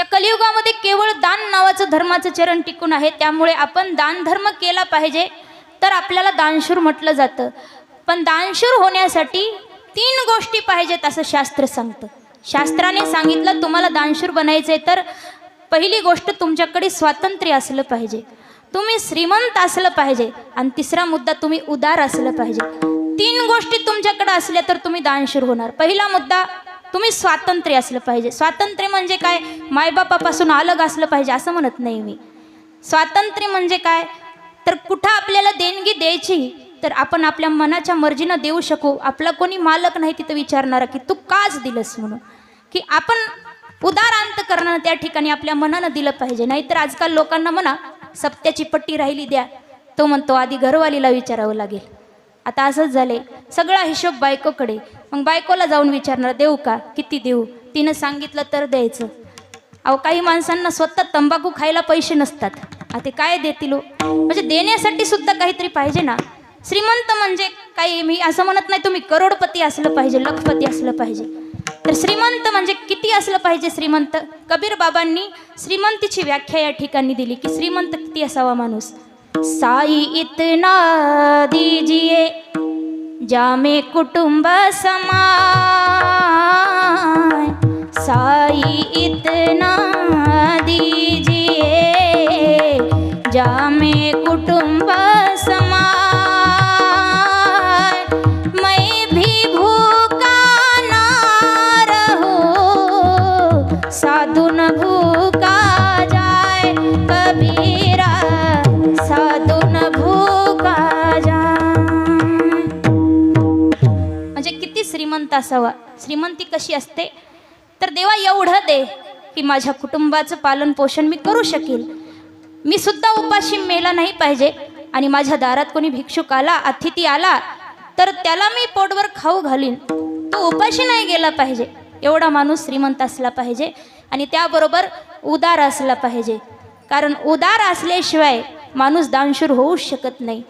या कलियुगामध्ये केवळ दान नावाचं धर्माचं चरण टिकून आहे. त्यामुळे आपण दान धर्म केला पाहिजे तर आपल्याला दानशूर म्हटलं जातं. पण दानशूर होण्यासाठी तीन गोष्टी पाहिजेत असं शास्त्र सांगतं. शास्त्राने सांगितलं तुम्हाला दानशूर बनायचं आहे तर पहिली गोष्ट तुमच्याकडे स्वातंत्र्य असलं पाहिजे. तुम्ही श्रीमंत असलं पाहिजे आणि तिसरा मुद्दा तुम्ही उदार असलं पाहिजे. तीन गोष्टी तुमच्याकडे असल्या तर तुम्ही दानशूर होणार. पहिला मुद्दा तुम्ही स्वातंत्र्य असलं पाहिजे. स्वातंत्र्य म्हणजे काय? मायबापापासून अलग असलं पाहिजे असं म्हणत नाही मी. स्वातंत्र्य म्हणजे काय? तर कुठं आपल्याला देणगी द्यायची तर आपण आपल्या मनाच्या मर्जीनं देऊ शकू. आपला कोणी मालक नाही तिथं विचारणारा की तू काच दिलंस म्हणून? की आपण उदारांत करणं त्या ठिकाणी आपल्या मनानं दिलं पाहिजे. नाहीतर आजकाल लोकांना म्हणा सप्त्याची पट्टी राहिली द्या. तो म्हणतो आधी घरवालीला विचारावं लागेल. आता असंच झाले सगळा हिशोब बायकोकडे. मग बायकोला जाऊन विचारणार देऊ का? किती देऊ? तिनं सांगितलं तर द्यायचं. अहो काही माणसांना स्वतः तंबाखू खायला पैसे नसतात. आता ते काय देतील हो? म्हणजे देण्यासाठी सुद्धा काहीतरी पाहिजे ना. श्रीमंत म्हणजे काही मी असं म्हणत नाही तुम्ही करोडपती असलं पाहिजे लखपती असलं पाहिजे. तर श्रीमंत म्हणजे किती असलं पाहिजे श्रीमंत? कबीर बाबांनी श्रीमंतीची व्याख्या या ठिकाणी दिली की श्रीमंत किती असावा माणूस. साई इतना दीजिए जामे कुटुंब समाय साई इतना दीजिए जामे कुटुंब समाय मैं भी भूखा ना रहूं साधु श्रीमंत असावा. श्रीमंती कशी असते? तर देवा एवढं दे की माझ्या कुटुंबाचं पालन पोषण मी करू शकेल. मी सुद्धा उपाशी मेला नाही पाहिजे आणि माझ्या दारात कोणी भिक्षुक आला अतिथी आला तर त्याला मी पोटवर खाऊ घालीन. तो उपाशी नाही गेला पाहिजे. एवढा माणूस श्रीमंत असला पाहिजे आणि त्याबरोबर उदार असला पाहिजे. कारण उदार असल्याशिवाय माणूस दानशूर होऊच शकत नाही.